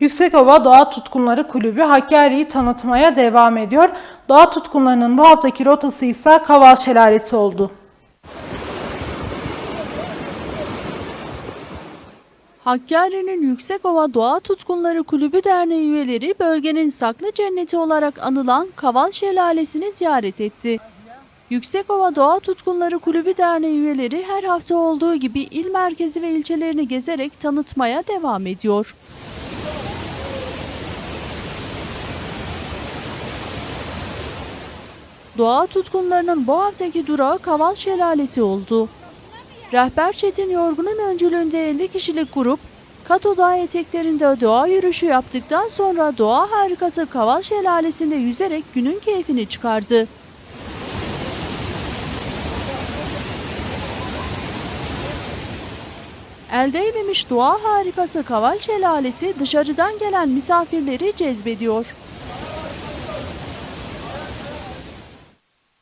Yüksekova Doğa Tutkunları Kulübü Hakkari'yi tanıtmaya devam ediyor. Doğa tutkunlarının bu haftaki rotası ise Kaval Şelalesi oldu. Hakkari'nin Yüksekova Doğa Tutkunları Kulübü Derneği üyeleri bölgenin saklı cenneti olarak anılan Kaval Şelalesi'ni ziyaret etti. Yüksekova Doğa Tutkunları Kulübü Derneği üyeleri her hafta olduğu gibi il merkezi ve ilçelerini gezerek tanıtmaya devam ediyor. Doğa tutkunlarının bu haftaki durağı Kaval Şelalesi oldu. Rehber Çetin Yorgun'un öncülüğünde 50 kişilik grup Kato Dağı eteklerinde doğa yürüyüşü yaptıktan sonra doğa harikası Kaval Şelalesi'nde yüzerek günün keyfini çıkardı. El değmemiş doğa harikası Kaval Şelalesi dışarıdan gelen misafirleri cezbediyor.